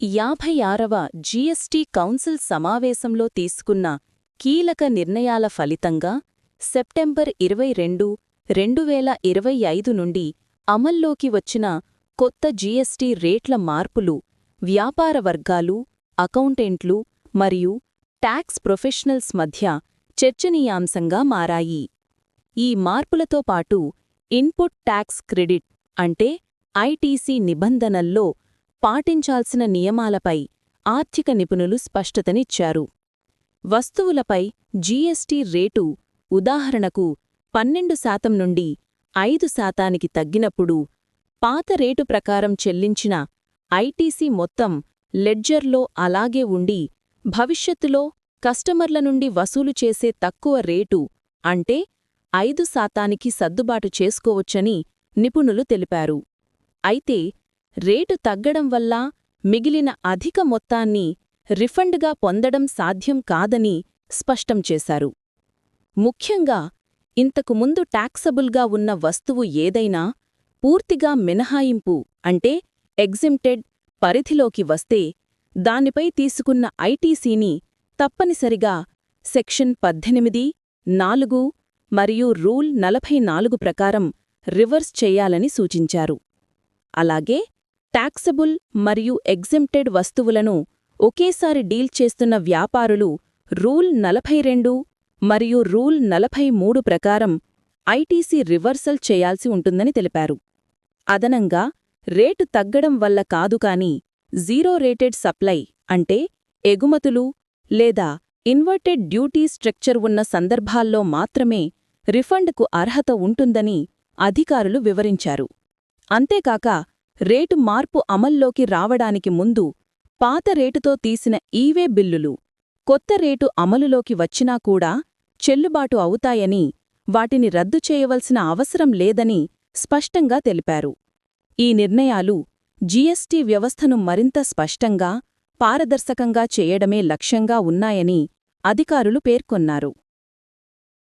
యాభై ఆరవ GST council సమావేశంలో తీసుకున్న కీలక నిర్ణయాల ఫలితంగా సెప్టెంబర్ ఇరవై రెండు రెండు వేల ఇరవై ఐదు నుండి అమల్లోకి వచ్చిన కొత్త జీఎస్టీ రేట్ల మార్పులు వ్యాపార వర్గాలు అకౌంటెంట్లు మరియు ట్యాక్స్ ప్రొఫెషనల్స్ మధ్య చర్చనీయాంశంగా మారాయి. ఈ మార్పులతో పాటు ఇన్పుట్ ట్యాక్స్ క్రెడిట్ అంటే ఐటీసీ నిబంధనల్లో పాటించాల్సిన నియమాలపై ఆర్థిక నిపుణులు స్పష్టతనిచ్చారు. వస్తువులపై జీఎస్టీ రేటు ఉదాహరణకు పన్నెండు శాతం నుండి ఐదు శాతానికి తగ్గినప్పుడు పాత రేటు ప్రకారం చెల్లించిన ఐటీసీ మొత్తం లెడ్జర్లో అలాగే ఉండి భవిష్యత్తులో కస్టమర్ల నుండి వసూలు చేసే తక్కువ రేటు అంటే ఐదు శాతానికి సర్దుబాటు చేసుకోవచ్చని నిపుణులు తెలిపారు. అయితే రేటు తగ్గడం వల్ల మిగిలిన అధిక మొత్తాన్ని రిఫండ్గా పొందడం సాధ్యం కాదని స్పష్టం చేశారు. ముఖ్యంగా ఇంతకు ముందు టాక్సబుల్గా ఉన్న వస్తువు ఏదైనా పూర్తిగా మినహాయింపు అంటే ఎగ్జిమ్టెడ్ పరిధిలోకి వస్తే దానిపై తీసుకున్న ఐటీసీని తప్పనిసరిగా సెక్షన్ పద్దెనిమిది నాలుగు మరియు రూల్ నలభై నాలుగు ప్రకారం రివర్స్ చేయాలని సూచించారు. అలాగే టాక్సబుల్ మరియు ఎగ్జెంప్టెడ్ వస్తువులను ఒకేసారి డీల్ చేస్తున్న వ్యాపారులు రూల్ నలభై రెండు మరియు రూల్ నలభై మూడు ప్రకారం ఐటీసీ రివర్సల్ చేయాల్సి ఉంటుందని తెలిపారు. అదనంగా రేటు తగ్గడం వల్ల కాదు కాని జీరో రేటెడ్ సప్లై అంటే ఎగుమతులు లేదా ఇన్వర్టెడ్ డ్యూటీ స్ట్రక్చర్ ఉన్న సందర్భాల్లో మాత్రమే రిఫండ్కు అర్హత ఉంటుందని అధికారులు వివరించారు. అంతేకాక రేటు మార్పు అమల్లోకి రావడానికి ముందు పాత రేటుతో తీసిన ఈవే బిల్లులు కొత్త రేటు అమలులోకి వచ్చినా కూడా చెల్లుబాటు అవుతాయని వాటిని రద్దు చేయవలసిన అవసరం లేదని స్పష్టంగా తెలిపారు. ఈ నిర్ణయాలు జీఎస్టీ వ్యవస్థను మరింత స్పష్టంగా పారదర్శకంగా చేయడమే లక్ష్యంగా ఉన్నాయని అధికారులు పేర్కొన్నారు.